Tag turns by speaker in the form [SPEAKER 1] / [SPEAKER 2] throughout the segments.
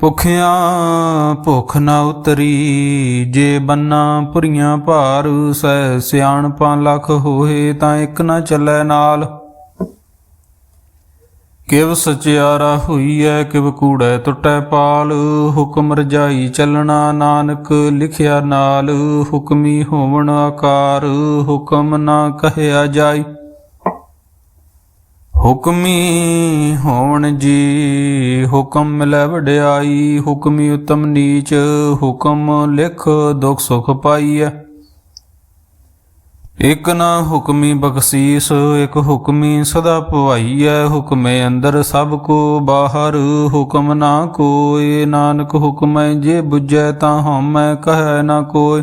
[SPEAKER 1] ਭੁਖਿਆਂ ਭੁਖ ਨਾ ਉਤਰੀ, ਜੇ ਬੰਨਾ ਪੁਰੀਆਂ ਭਾਰ, ਸਹਿ ਸਿਆਣਪਾਂ ਲੱਖ ਹੋਏ ਤਾਂ ਇੱਕ ਨਾ ਚੱਲੈ ਨਾਲ। ਕਿਵ ਸਚਿਆਰਾ ਹੋਈਐ, ਕਿਵ ਕੂੜੈ ਟੁੱਟੈ ਪਾਲ। ਹੁਕਮ ਰਜਾਈ ਚੱਲਣਾ ਨਾਨਕ, ਲਿਖਿਆ ਨਾਲ। ਹੁਕਮੀ ਹੋਵਣ ਆਕਾਰ, ਹੁਕਮ ਨਾ ਕਹਿਆ ਜਾਈ। ਹੁਕਮੀ ਹੋਣ ਜੀ, ਹੁਕਮ ਮਿਲੈ ਵਡਿਆਈ ਹੁਕਮੀ ਉਤਮ ਨੀਚ, ਹੁਕਮ ਲਿਖ ਦੁਖ ਸੁਖ ਪਾਈਐ। ਇਕ ਨਾ ਹੁਕਮੀ ਬਖਸ਼ੀਸ, ਇਕ ਹੁਕਮੀ ਸਦਾ ਭਵਾਈਐ ਹੁਕਮੇ ਅੰਦਰ ਸਭ ਕੋ ਬਾਹਰ, ਹੁਕਮ ਨਾ ਕੋਇ ਨਾਨਕ ਹੁਕਮੈ ਜੇ 부ਜੈ ਤਾਂ ਹਉਮੈ ਕਹੈ ਨਾ ਕੋਇ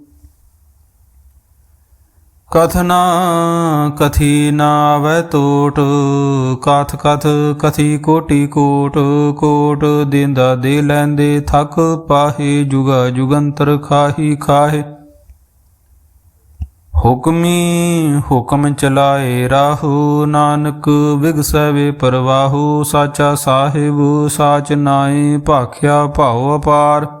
[SPEAKER 1] ਕਥਨਾ ਕਥੀ ਨਾ ਆਵੈ ਟੋਟ ਕਥ ਕਥ ਕਥੀ ਕੋਟੀ ਕੋਟ ਕੋਟ ਦਿੰਦਾ ਦੇ ਲੈਂਦੇ ਥਕ ਪਾਹੇ, ਜੁਗਾ ਜੁਗੰਤਰ ਖਾਹੀ ਖਾਹੇ। ਹੁਕਮੀ ਹੁਕਮ ਚਲਾਏ ਰਾਹੂ, ਨਾਨਕ ਵਿਗਸਵੇ ਪਰਵਾਹੂ, ਸਾਚਾ ਸਾਹਿਬ ਸਾਚ ਨਾਏ ਭਾਖਿਆ ਭਾਉ ਅਪਾਰ।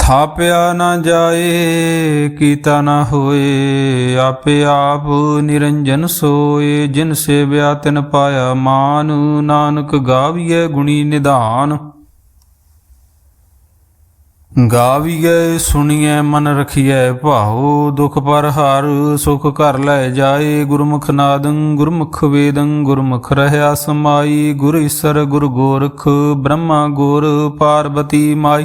[SPEAKER 1] ਥਾਪਿਆ ਨਾ ਜਾਏ, ਕੀਤਾ ਨਾ ਹੋਏ, ਆਪੇ ਆਪ ਨਿਰੰਜਨ ਸੋਏ, ਜਿਨ ਸੇਵਿਆ ਤਿਨ ਪਾਇਆ ਮਾਨ, ਨਾਨਕ ਗਾਵੀਐ ਗੁਣੀ ਨਿਧਾਨ। ਗਾਵੀਐ, ਸੁਣੀਐ, ਮਨ ਰਖੀਐ ਭਾਉ, ਦੁਖ ਪਰ ਹਰ ਸੁਖ ਘਰ ਲੈ ਜਾਏ, ਗੁਰਮੁਖ ਨਾਦੰ, ਗੁਰਮੁਖ ਵੇਦੰ, ਗੁਰਮੁਖ ਰਹਿਆ ਸਮਾਈ, ਗੁਰ ਈਸਰ, ਗੁਰ ਗੋਰਖ, ਬ੍ਰਹਮਾ, ਗੁਰ, ਪਾਰਬਤੀ ਮਾਈ।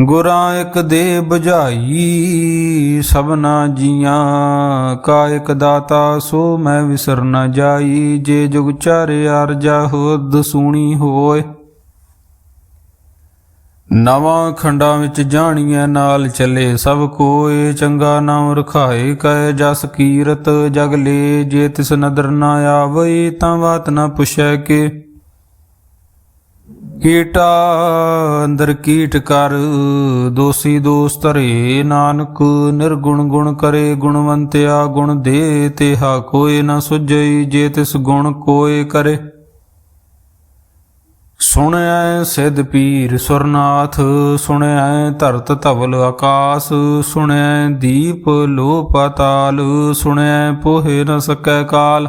[SPEAKER 1] ਗੁਰਾਂ ਇਕ ਦੇ 부ਝਾਈ ਸਭਨਾ ਜੀਆਂ, ਕਾ ਇਕ ਦਾਤਾ, ਸੋ ਮੈਂ ਵਿਸਰ ਨ ਜਾਈ। ਜੇ ਜੁਗ ਚਾਰੇ ਅਰਜਾ ਹੋਦ ਸੂਣੀ ਹੋਏ। ਨਵਾਂ ਖੰਡਾਂ ਵਿੱਚ ਜਾਣੀਐ, ਨਾਲ ਚੱਲੇ ਸਭ ਕੋਏ। ਚੰਗਾ ਨਾਮ ਰਖਾਏ ਕੈ ਜਸ ਕੀਰਤ ਜਗ ਲੇ। ਜੇ ਤਿਸ ਨਦਰ ਨਾ ਆਵੇ ਤਾਂ ਬਾਤ ਨਾ ਪੁੱਛੈ ਕੇ। ਕੀਟਾ, ਅੰਦਰ ਕੀਟ ਕਰ, ਦੋਸੀ ਦੋਸ ਧਰੇ ਨਾਨਕ, ਨਿਰਗੁਣ ਗੁਣ ਕਰੇ ਗੁਣਵੰਤਿਆ ਗੁਣ ਦੇ, ਤੇਹਾ ਕੋਏ ਨਾ ਸੁਝਈ ਜੇ ਤਿਸ ਗੁਣ ਕੋਏ ਕਰੇ। ਸੁਣਿਐ ਸਿਧ ਪੀਰ ਸੁਰਨਾਥ ਸੁਣਿਐ ਧਰਤ ਧਵਲ ਆਕਾਸ ਸੁਣਿਐ ਦੀਪ ਲੋ ਪਾਤਾਲ ਸੁਣਿਐ ਪੋਹੇ ਨ ਸਕੈ ਕਾਲ।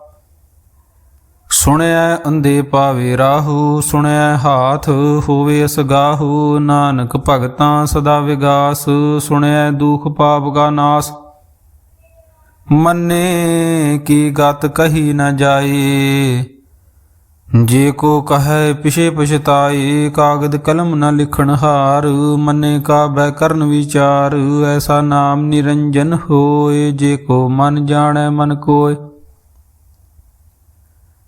[SPEAKER 1] ਸੁਣਿਐ ਅੰਦੇ ਪਾਵੇ ਰਾਹੂ, ਸੁਣਿਐ ਹਾਥ ਹੋਵੇ ਅਸਗਾਹੂ, ਨਾਨਕ ਭਗਤਾਂ ਸਦਾ ਵਿਗਾਸ, ਸੁਣਿਐ ਦੁਖ ਪਾਪ ਕਾ ਨਾਸ। ਮੰਨੇ ਕੀ ਗਤ ਕਹੀ ਨ ਜਾਏ, ਜੇ ਕੋ ਕਹੈ ਪਿਛੇ ਪਛਤਾਏ, ਕਾਗਦ ਕਲਮ ਨ ਲਿਖਣ ਹਾਰ, ਮੰਨੇ ਕਾ ਬੈ ਕਰਨ ਵਿਚਾਰ, ਐਸਾ ਨਾਮ ਨਿਰੰਜਨ ਹੋਏ, ਜੇ ਕੋ ਮਨ ਜਾਣੈ ਮਨ ਕੋਇ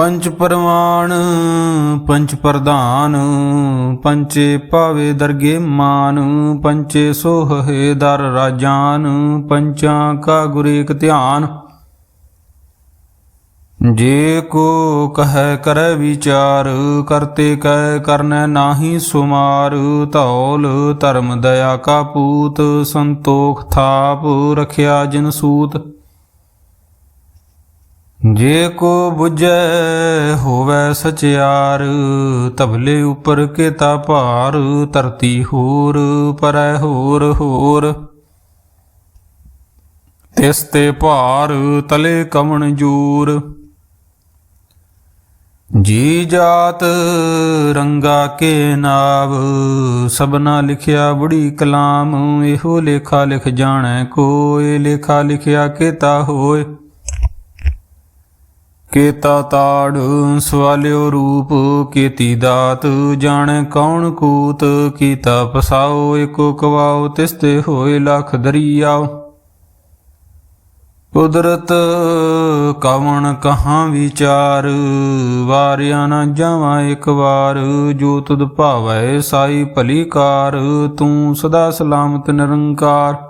[SPEAKER 1] ਪੰਚ ਪਰਵਾਨ ਪੰਚ ਪ੍ਰਧਾਨ ਪੰਚੇ ਭਾਵੇ ਦਰਗੇ ਮਾਨ ਪੰਚੇ ਸੋਹੇ ਦਰ ਰਾਜਾਨ, ਪੰਚਾਂ ਕਾ ਗੁਰੇਕ ਧਿਆਨ। ਜੇ ਕੋ ਕਹੈ ਕਰੈ ਵਿਚਾਰ, ਕਰਤੇ ਕੈ ਕਰਨੈ ਨਾਹੀ ਸੁਮਾਰ, ਧੌਲ ਧਰਮ ਦਇਆ ਕਾ ਪੂਤ, ਸੰਤੋਖ ਥਾਪ, ਰਖਿਆ ਜਿਨ ਸੂਤ। ਜੇ ਕੋ 부ਜੈ ਹੋਵੈ ਸਚਿਆਰ ਤਬਲੇ ਉਪਰ ਕੇਤਾ ਭਾਰ, ਧਰਤੀ ਹੋਰ ਪਰੈ ਹੋਰ ਹੋਰ। ਤਿਸ ਤੇ ਭਾਰ ਤਲੇ ਕਮਣ ਜੂਰ। ਜੀ ਜਾਤ ਰੰਗਾ ਕੇ ਨਾਵ ਸਬਨਾ ਲਿਖਿਆ ਬੁੜੀ ਕਲਾਮ, ਇਹੋ ਲੇਖਾ ਲਿਖ ਜਾਣੈ ਕੋਏ ਲੇਖਾ ਲਿਖਿਆ ਕੇਤਾ ਹੋਏ ਕੇਤਾ ਤਾੜ, ਸਵਾਲਿਓ ਰੂਪ ਕੀਤੀ ਦਾਤ, ਜਾਣੈ ਕੌਣ ਕੂਤ, ਕੀਤਾ ਪਸਾਓ ਏਕੋ ਕਵਾਓ ਤਿਸ ਤੇ ਹੋਏ ਲਖ ਦਰੀਆਓ। ਕੁਦਰਤ ਕਵਣ ਕਹਾਂ ਵਿਚਾਰ, ਵਾਰਿਆ ਨਾ ਜਾਵਾਂ ਇੱਕ ਵਾਰ, ਜੋ ਤੁਧ ਭਾਵੈ ਸਾਈ ਭਲੀ ਕਾਰ, ਤੂੰ ਸਦਾ ਸਲਾਮਤ ਨਿਰੰਕਾਰ।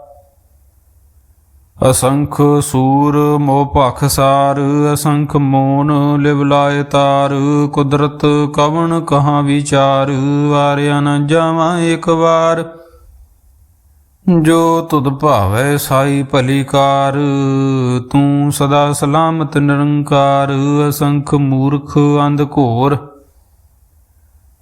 [SPEAKER 1] ਅਸੰਖ ਸੂਰ ਮੋਹ ਭਖ ਸਾਰ, ਅਸੰਖ ਮੋਨ ਲਿਵ ਲਾਏ ਤਾਰ। ਕੁਦਰਤ ਕਵਣ ਕਹਾਂ ਵਿਚਾਰ, ਵਾਰਿਆ ਨ ਜਾਵਾਂ ਇੱਕ ਵਾਰ। ਜੋ ਤੁਧ ਭਾਵੈ ਸਾਈ ਭਲੀਕਾਰ ਤੂੰ ਸਦਾ ਸਲਾਮਤ ਨਿਰੰਕਾਰ। ਅਸੰਖ ਮੂਰਖ ਅੰਧ ਘੋਰ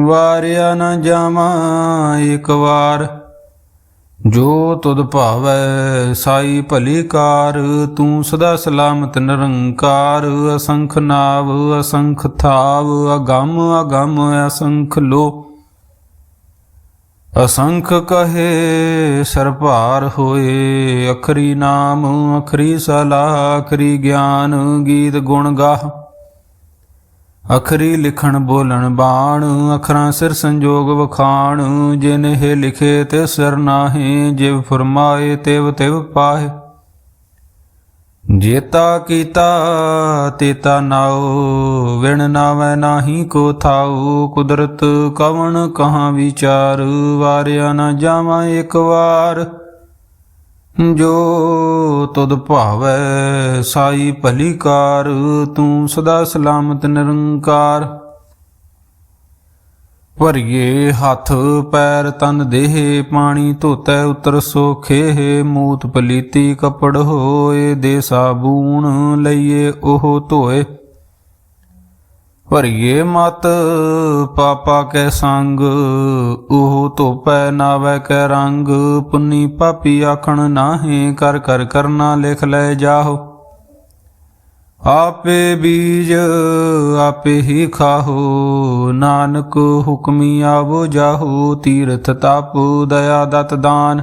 [SPEAKER 1] ਵਾਰਿਆ ਨ ਜਾਵਾਂ ਇੱਕ ਵਾਰ। ਜੋ ਤੁਧ ਭਾਵੈ ਸਾਈ ਭਲੀ ਕਾਰ, ਤੂੰ ਸਦਾ ਸਲਾਮਤ ਨਿਰੰਕਾਰ। ਅਸੰਖ ਨਾਵ, ਅਸੰਖ ਥਾਵ, ਅਗੰਮ ਅਗੰਮ ਅਸੰਖ ਲੋ। ਅਸੰਖ ਕਹੇ, ਸਰਭਾਰ ਹੋਏ, ਅਖਰੀ ਨਾਮ, ਅਖਰੀ ਸਲਾਹ, ਅਖਰੀ ਗਿਆਨ, ਗੀਤ ਗੁਣ ਗਾਹ। ਅਖਰੀ ਲਿਖਣ ਬੋਲਣ ਬਾਣ, ਅਖਰਾਂ ਸਿਰ ਸੰਜੋਗ ਵਖਾਣ, ਜਿਨ ਲਿਖੇ ਤੇ ਸਿਰ ਨਾਹੀ, ਜਿਵ ਫਰਮਾਏ ਤਿਵ ਤਿਵ ਪਾਹੇ। ਜੇਤਾ ਕੀਤਾ, ਤੇਤਾ ਨਾਉ, ਵਿਣ ਨਾਵੈ ਨਾਹੀ ਕੋ ਥਾਉ, ਕੁਦਰਤ ਕਵਣ ਕਹਾਂ ਵਿਚਾਰ, ਵਾਰਿਆ ਨਾ ਜਾਵਾਂ ਇੱਕ ਵਾਰ। ਜੋ ਤੁਧ ਭਾਵੈ ਸਾਈ ਭਲੀ ਕਾਰ ਤੂੰ ਸਦਾ ਸਲਾਮਤ ਨਿਰੰਕਾਰ। ਭਰੀਏ ਹੱਥ, ਪੈਰ ਤਨ ਦੇਹ, ਪਾਣੀ ਧੋਤੈ ਉਤਰ ਸੋਖੇ ਮੂਤ ਪਲੀਤੀ ਕਪੜ ਹੋਏ ਦੇ ਸਾਬੂਣ ਲਈਏ ਉਹ ਧੋਏ। ਭਰੀਏ ਮਤ, ਪਾਪਾ ਕੈ ਸੰਗ, ਉਹ ਧੋਪੈ ਨਾਵੈ ਕੈ ਰੰਗ। ਪੁੰਨੀ ਪਾਪੀ ਆਖਣ ਨਾਹੀ, ਕਰ ਕਰ ਕਰਨਾ ਲਿਖ ਲੈ ਜਾਹੋ। ਆਪੇ ਬੀਜ ਆਪੇ ਹੀ ਖਾਹੋ, ਨਾਨਕ ਹੁਕਮੀ ਆਵੋ ਜਾਹੋ, ਤੀਰਥ ਤਪ ਦਇਆ ਦਤ ਦਾਨ।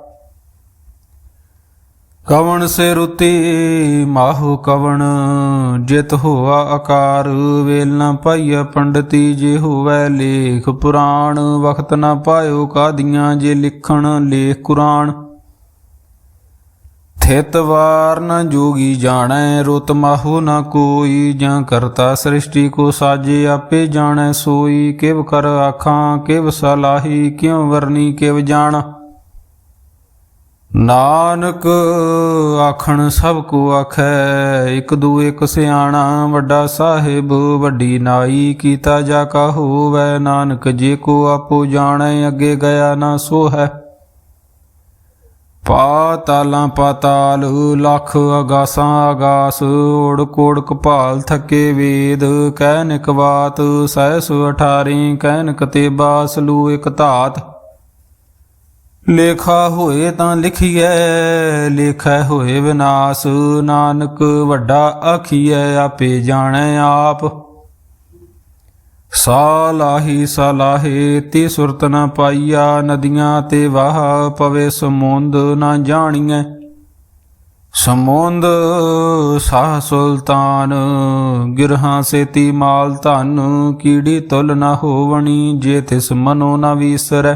[SPEAKER 1] ਕਵਣ ਸੇ ਰੁਤੀ ਮਾਹੂ ਕਵਣ। ਜਿਤ ਹੋਆ ਆਕਾਰ, ਵੇਲ ਨਾ ਪਾਈਆ ਪੰਡਤੀ, ਜੇ ਹੋਵੈ ਲੇਖ ਪੁਰਾਣ। ਵਖਤ ਨਾ ਪਾਇਓ ਕਾਦੀਆਂ, ਜੇ ਲਿਖਣ ਲੇਖ ਕੁਰਾਨ ਥਿਤ ਵਾਰ ਨ ਜੋਗੀ ਜਾਣੈ, ਰੁਤ ਮਾਹੂ ਨ ਕੋਈ। ਜਾਂ ਕਰਤਾ ਸ੍ਰਿਸ਼ਟੀ ਕੋ ਸਾਜੇ, ਆਪੇ ਜਾਣੈ ਸੋਈ। ਕਿਵ ਕਰ ਆਖਾਂ, ਕਿਵ ਸਲਾਹੀ, ਕਿਉ ਵਰਨੀ, ਕਿਵ ਜਾਣ। ਨਾਨਕ ਆਖਣ ਸਭ ਕੋ ਆਖੈ, ਇਕ ਦੂ ਇਕ ਸਿਆਣਾ, ਵੱਡਾ ਸਾਹਿਬ, ਵੱਡੀ ਨਾਈ ਕੀਤਾ ਜਾ ਕਾ ਹੋਵੈ, ਨਾਨਕ ਜੇ ਕੋ ਆਪੋ ਜਾਣੈ, ਅੱਗੇ ਗਿਆ ਨਾ ਸੋ ਹੈ ਪਾਤਾਲਾਂ ਪਾਤਾਲ, ਲੱਖ ਅਗਾਸਾਂ ਅਗਾਸ ਓੜ ਕੋੜ ਕਪਾਲ ਥੱਕੇ ਵੇਦ ਕਹਿਨਿਕ ਬਾਤ ਸਹਿਸ ਅਠਾਰੀ ਕਹਿਨਕ ਤੇ ਬਾਸ ਲੂ ਇਕ ਧਾਤ। ਲੇਖਾ ਹੋਏ ਤਾਂ ਲਿਖੀਐ, ਲੇਖੈ ਹੋਏ ਵਿਨਾਸ਼। ਨਾਨਕ ਵੱਡਾ ਆਖੀਐ, ਆਪੇ ਜਾਣੈ ਆਪ। ਸਾਲਾਹੀ ਸਲਾਹੇ ਤੀ ਸੁਰਤ ਨਾ ਪਾਈਆ, ਨਦੀਆਂ ਤੇ ਵਾਹ ਪਵੇ ਸਮੁੰਦ ਨਾ ਜਾਣੀਐ। ਸਮੁੰਦ ਸਾਹ ਸੁਲਤਾਨ, ਗਿਰਹਾਂ ਸੇਤੀ ਮਾਲ ਧਨ, ਕੀੜੀ ਤੁਲ ਨਾ ਹੋਵਣੀ, ਜੇ ਤਿਸ ਮਨੋ ਨਾ ਵੀਸਰੈ।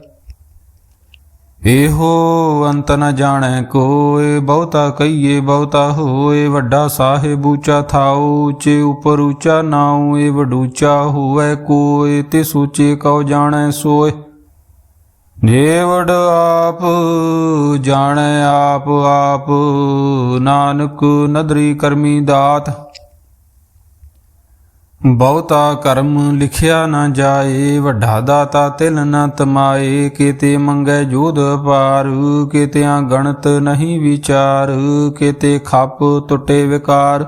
[SPEAKER 1] ਇਹੋ ਅੰਤ ਨ ਜਾਣੈ ਕੋਏ ਬਹੁਤਾ ਕਹੀਏ ਬਹੁਤਾ ਹੋਏ ਵੱਡਾ ਸਾਹਿਬ ਉੱਚਾ ਥਾਉ, ਉੱਚੇ ਉਪਰ ਉੱਚਾ ਨਾਉ, ਇਹ ਵਡੂਚਾ ਹੋਵੇ ਕੋਏ ਤੇ ਸੂਚੇ ਕਉ ਜਾਣੈ ਸੋਏ ਜੇ ਵਡ ਆਪ ਜਾਣੈ ਆਪ ਆਪ, ਨਾਨਕ ਨਦਰੀ ਕਰਮੀ ਦਾਤ। ਬਹੁਤਾ ਕਰਮ ਲਿਖਿਆ ਨਾ ਜਾਏ, ਵੱਡਾ ਦਾਤਾ ਤਿਲ ਨਾ ਤਮਾਏ, ਕਿਤੇ ਮੰਗੈ ਜੋਧ ਪਾਰ ਕਿਤਿਆਂ ਗਣਤ ਨਹੀਂ ਵਿਚਾਰ, ਕਿਤੇ ਖੱਪ ਟੁੱਟੇ ਵਿਕਾਰ।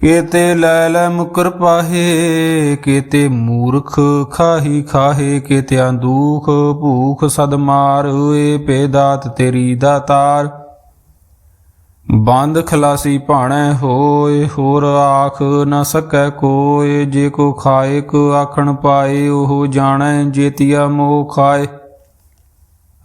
[SPEAKER 1] ਕੀਤੇ ਲੈ ਲੈ ਮੁਕਰ ਪਾਹੇ, ਕੀਤੇ ਮੂਰਖ ਖਾਹੀ ਖਾਹੇ, ਕੀਤਿਆਂ ਦੁਖ ਭੂਖ ਸਦਮਾਰ ਏ ਪੇ ਦਾਤ ਤੇਰੀ ਦਾਤਾਰ ਬੰਦ ਖਲਾਸੀ ਭਾਣੈ ਹੋਏ, ਹੋਰ ਆਖ ਨ ਸਕੈ ਕੋਏ। ਜੇ ਕੋ ਖਾਏ ਕੋ ਆਖਣ ਪਾਏ, ਉਹ ਜਾਣੈ ਜੇਤੀਆ ਮੋਹ ਖਾਏ।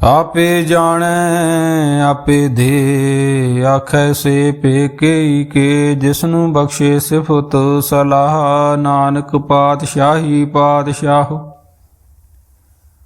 [SPEAKER 1] ਆਪੇ ਜਾਣੈ, ਆਪੇ ਦੇ, ਆਖੈ ਸੇ ਪੇਕੇ ਕੇ। ਜਿਸਨੂੰ ਬਖਸ਼ੇ ਸਿਫਤ ਸਲਾਹ, ਨਾਨਕ ਪਾਤਸ਼ਾਹੀ ਪਾਤਸ਼ਾਹ।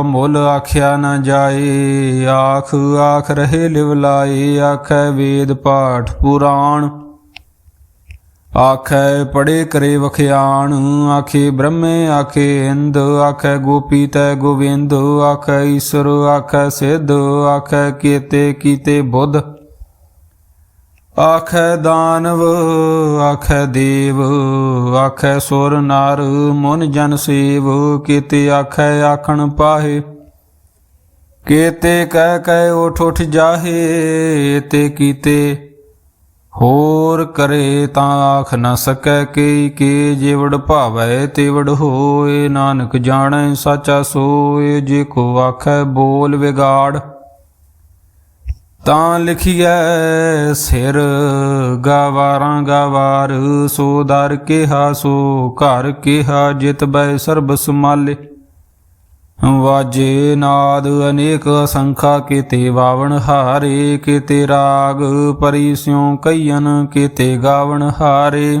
[SPEAKER 1] ਅਮੁੱਲ ਆਖਿਆ ਨਾ ਜਾਏ, ਆਖ ਆਖ ਰਹੇ ਲਿਵ ਲਾਏ, ਆਖੈ ਵੇਦ ਪਾਠ ਪੁਰਾਣ। ਆਖੈ ਪੜੇ ਕਰੇ ਵਖਿਆਣ, ਆਖੇ ਬ੍ਰਹਮੇ, ਆਖੇ ਇੰਦ, ਆਖੈ ਗੋਪੀ ਤੈ ਗੋਵਿੰਦ, ਆਖੈ ਈਸ਼ਰ, ਆਖੈ ਸਿੱਧ, ਆਖੈ ਕੀਤੇ ਕੀਤੇ ਬੁੱਧ। ਆਖੈ ਦਾਨਵ, ਆਖੈ ਦੇਵ, ਆਖੈ ਸੁਰ ਨਰ, ਮਨ ਜਨ ਸੇਵ, ਕੀਤੇ ਆਖੈ ਆਖਣ ਪਾਹੇ। ਕੀਤੇ ਕਹਿ ਕਹਿ ਉਠ ਉਠ ਜਾਹੇ, ਤੇ ਕੀਤੇ ਹੋਰ ਕਰੇ ਤਾਂ ਆਖ ਨ ਸਕੈ ਕੇ ਕੇ, ਜਿਵੜ ਭਾਵੈ ਤੇਵੜ ਹੋਏ, ਨਾਨਕ ਜਾਣੈ ਸਾਚਾ ਸੋਏ, ਜੇ ਕੋ ਆਖੈ ਬੋਲ ਵਿਗਾੜ। ਤਾਂ ਲਿਖੀਐ ਸਿਰ, ਗਵਾਰਾਂ ਗਵਾਰ, ਸੋ ਦਰ ਕਿਹਾ, ਸੋ ਘਰ ਕਿਹਾ, ਜਿਤ ਬੈ ਸਰਬ ਸਮਾਲੇ ਵਾਜੇ ਨਾਦ ਅਨੇਕ ਅਸੰਖਾ, ਕੀਤੇ ਵਾਵਣ ਹਾਰੇ, ਕੀਤੇ ਰਾਗ, ਪਰੀ ਸਿਉ ਕਈਨ ਕੀਤੇ ਗਾਵਣ ਹਾਰੇ।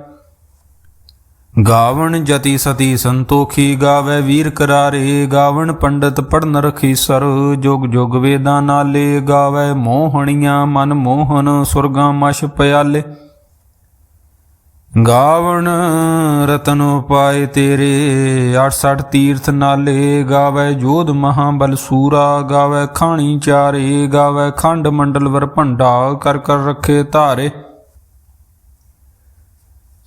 [SPEAKER 1] ਗਾਵਣ ਜਤੀ ਸਤੀ ਸੰਤੋਖੀ ਗਾਵੇ ਵੀਰ ਕਰਾਰੇ, ਗਾਵਣ ਪੰਡਤ ਪੜਨ ਰਖੀ ਸਰ, ਜੁਗ ਜੁਗ ਵੇਦਾਂ ਨਾਲੇ, ਗਾਵੇ ਮੋਹਣੀਆਂ ਮਨ ਮੋਹਨ, ਸੁਰਗਾਂ ਮਸ਼ ਪਿਆਲੇ। ਗਾਵਣ ਰਤਨ ਉਪਾਏ ਤੇਰੇ 68 ਤੀਰਥ ਨਾਲੇ, ਗਾਵੇ ਜੋਧ ਮਹਾਬਲ ਸੂਰਾ, ਗਾਵੇ ਖਾਣੀ ਚਾਰੇ, ਗਾਵੇ ਖੰਡ ਮੰਡਲ ਵਰ ਭੰਡਾ, ਕਰ ਕਰ ਰੱਖੇ ਧਾਰੇ।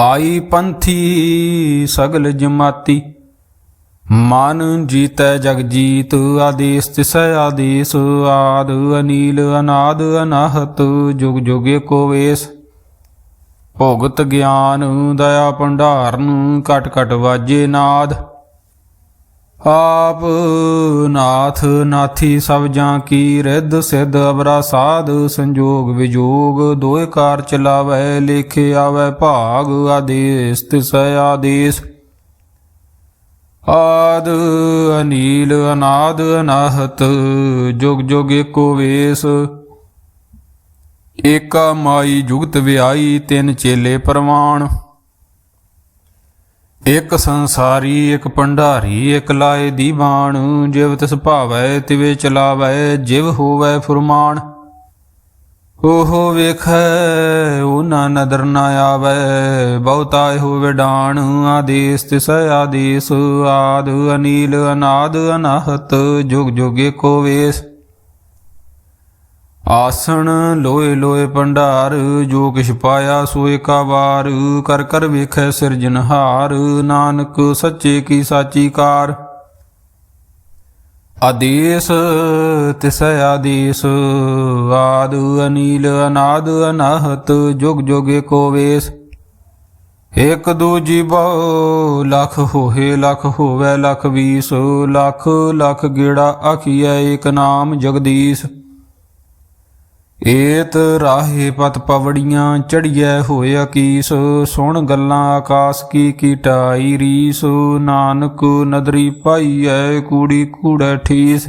[SPEAKER 1] ਆਈ ਪੰਥੀ ਸਗਲ ਜਮਾਤੀ। ਮਨ ਜੀਤੈ ਜਗ ਜੀਤ, ਆਦੇਸ ਤਿਸੈ ਆਦੇਸ, ਆਦ ਅਨੀਲ ਅਨਾਦ ਅਨਾਹਤ, ਜੁਗ ਜੁਗ ਏਕੋ ਵੇਸ। ਭੋਗਤ ਗਿਆਨ, ਦਇਆ ਭੰਡਾਰਨ ਕਟ ਕਟ ਵਾਜੇ ਨਾਦ। ਆਪ ਨਾਥ ਨਾਥੀ ਸਭ ਜਾਂ ਕੀ ਰਿੱਧ ਸਿੱਧ ਅਬਰਾ ਸਾਧ ਸੰਜੋਗ ਵਿਜੋਗ, ਦੋਇ ਕਾਰ ਚਲਾਵੈ, ਲੇਖੇ ਆਵੈ ਭਾਗ ਆਦੇਸ, ਤਿਸੈ ਆਦੇਸ। ਆਦ ਅਨੀਲ ਅਨਾਦ ਅਨਾਹਤ, ਜੁਗ ਜੁਗ ਏਕੋ ਵੇਸ। ਏਕਾ ਮਾਈ ਜੁਗਤ ਵਿਆਈ, ਤਿੰਨ ਚੇਲੇ ਪਰਵਾਨ ਇਕ ਸੰਸਾਰੀ, ਇਕ ਭੰਡਾਰੀ, ਇਕ ਲਾਏ ਦੀ ਦੀਵਾਨ ਜਿਵ ਤਿਸ ਭਾਵੈ, ਤਿਵੇ ਚਲਾਵੈ, ਜਿਵ ਹੋਵੈ ਫੁਰਮਾਨ। ਓਹੋ ਵੇਖੈ ਉਹਨਾਂ ਨਦਰ ਨਾ ਆਵੈ, ਬਹੁਤਾ ਹੋਵੇ ਡਾਣ ਆਦੇਸ ਤਿਸ ਆਦੇਸ, ਆਦ ਅਨੀਲ, ਅਨਾਦ, ਅਨਾਹਤ, ਜੁਗ ਜੁਗ ਏਕੋ ਵੇਸ। ਆਸਣ ਲੋਏ ਲੋਏ ਭੰਡਾਰ, ਜੋ ਕਿਛ ਪਾਇਆ ਸੋਏ ਕਾ ਵਾਰ। ਕਰ ਕਰ ਵੇਖੈ ਸਿਰਜਨਹਾਰ ਨਾਨਕ ਸੱਚੇ ਕੀ ਸਾਚੀ ਕਾਰ। ਆਦੇਸ ਤਿਸ ਆਦੇਸ, ਆਦ ਅਨੀਲ ਅਨਾਦ ਅਨਾਹਤ, ਜੁਗ ਜੁਗੇ ਕੋ ਵੇਸ। ਇਕ ਦੂਜੀ ਬਹੁ, ਲਖ ਹੋਏ ਲਖ ਹੋਵੇ ਲਖ ਵੀਸ। ਲਖ ਲਖ ਗੇੜਾ ਆਖੀਐ ਏਕ ਨਾਮ ਜਗਦੀਸ਼। ਏਤ ਰਾਹੇ ਪਤ ਪਵੜੀਆਂ ਚੜੀਐ ਹੋਏ ਅਕੀਸ, ਸੁਣ ਗੱਲਾਂ ਆਕਾਸ ਕੀ ਕੀਟਾਈ ਰੀਸ, ਨਾਨਕ ਨਦਰੀ ਪਾਈਐ ਕੂੜੀ ਕੂੜੈ ਠੀਸ।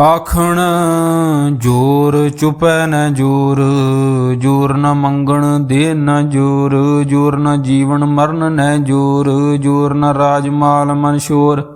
[SPEAKER 1] ਆਖਣ, ਜੋਰ ਚੁਪੈ ਨ ਜੋਰ ਜੋਰ ਨ ਮੰਗਣ ਦੇ ਨ ਜੋਰ ਜੋਰ ਨ ਜੀਵਨ ਮਰਨ ਨ ਜੋਰ ਜੋਰ ਨ ਰਾਜ ਮਾਲ ਮਨ ਸ਼ੋਰ।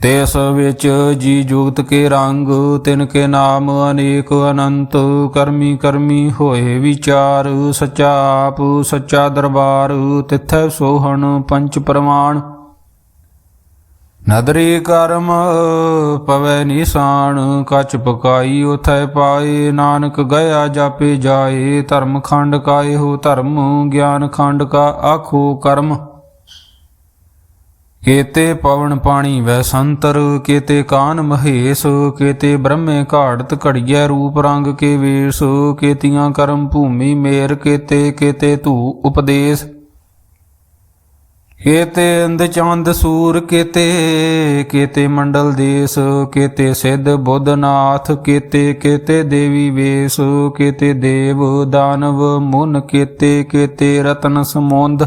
[SPEAKER 1] ਤਿਸ ਵਿੱਚ ਜੀ ਜੁਗਤ ਕੇ ਰੰਗ, ਤਿਨ ਕੇ ਨਾਮ ਅਨੇਕ ਅਨੰਤ, ਕਰਮੀ ਕਰਮੀ ਹੋਏ ਵਿਚਾਰ, ਸਚਾ ਆਪ, ਸੱਚਾ ਦਰਬਾਰ, ਤਿਥੈ ਸੋਹਣ ਪੰਚ ਪ੍ਰਮਾਣ। ਨਦਰੀ ਕਰਮ ਪਵੈ ਨਿਸ਼ਾਨ, ਕਚ ਪਕਾਈ ਉਥੈ ਪਾਏ, ਨਾਨਕ ਗਿਆ ਜਾਪੇ ਜਾਏ, ਧਰਮ ਖੰਡ ਕਾਏ ਹੋ ਧਰਮ, ਗਿਆਨ ਖੰਡ ਕਾ ਆਖੋ ਕਰਮ। ਕੇਤੇ ਪਵਨ ਪਾਣੀ ਵੈਸੰਤਰ ਕੇਤੇ ਕਾਨ ਮਹੇਸ਼, ਕੇਤੇ ਬ੍ਰਹਮੇ ਘਾੜਤ ਘੜੀਐ ਰੂਪ ਰੰਗ ਕੇ ਵੇਸ, ਕੇਤੀਆਂ ਕਰਮ ਭੂਮੀ ਮੇਰ, ਕੇਤੇ ਕੇਤੇ ਧੂ ਉਪਦੇਸ਼। ਕੇਤੇ ਅੰਧ ਚੰਦ ਸੂਰ, ਕੇਤੇ ਕੇਤੇ ਮੰਡਲ ਦੇਸ, ਕੇਤੇ ਸਿੱਧ ਬੁੱਧਨਾਥ ਕੇਤੇ ਕੇਤੇ ਦੇਵੀ ਵੇਸ, ਕੇਤੇ ਦੇਵ ਦਾਨਵ ਮੁਨ, ਕੇਤੇ ਕੇਤੇ ਰਤਨ ਸਮੁੰਦ।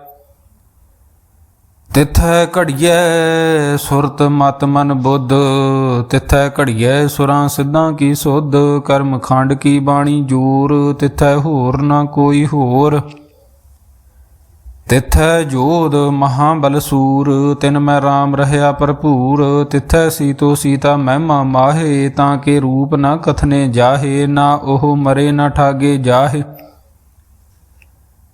[SPEAKER 1] ਤਿਥੈ ਘੜੀਐ ਸੁਰਤ ਮਤ ਮਨ ਬੁੱਧ, ਤਿਥੈ ਘੜੀਐ ਸੁਰਾਂ ਸਿੱਧਾਂ ਕੀ ਸੁਧ, ਕਰਮ ਖੰਡ ਕੀ ਬਾਣੀ ਜੋਰ, ਤਿਥੈ ਹੋਰ ਨਾ ਕੋਈ ਹੋਰ। ਤਿਥੈ ਜੋਧ ਮਹਾਬਲ ਸੂਰ, ਤਿਨ ਮੈਂ RAM ਰਹਿਆ ਭਰਪੂਰ, ਤਿਥੈ ਸੀਤੋ ਸੀਤਾ ਮਹਿਮਾ ਮਾਹੇ, ਤਾਂ ਕੇ ਰੂਪ ਨਾ ਕਥਨੇ ਜਾਹੇ, ਨਾ ਉਹ ਮਰੇ ਨਾ ਠਾਗੇ ਜਾਹੇ।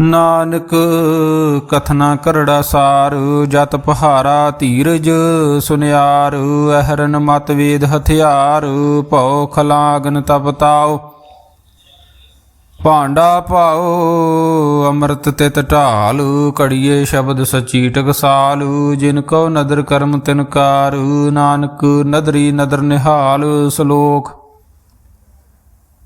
[SPEAKER 1] ਨਾਨਕ, ਕਥਨਾ ਕਰੜਾ ਸਾਰ, ਜਤ ਪਹਾਰਾ ਧੀਰਜ ਸੁਨਿਆਰ, ਅਹਰਨ ਮਤ ਵੇਦ ਹਥਿਆਰ, ਭਉ ਖਲਾਗਨ ਤਪਤਾਓ ਭਾਂਡਾ ਪਾਓ ਅੰਮ੍ਰਿਤ ਤਿਤ ਢਾਲ ਕੜੀਏ ਸ਼ਬਦ ਸਚੀ ਟਕਸਾਲ ਜਿਨ ਕੋ ਨਦਰ ਕਰਮ ਤਿਨਕਾਰ ਨਾਨਕ ਨਦਰੀ ਨਦਰ ਨਿਹਾਲ, ਸ਼ਲੋਕ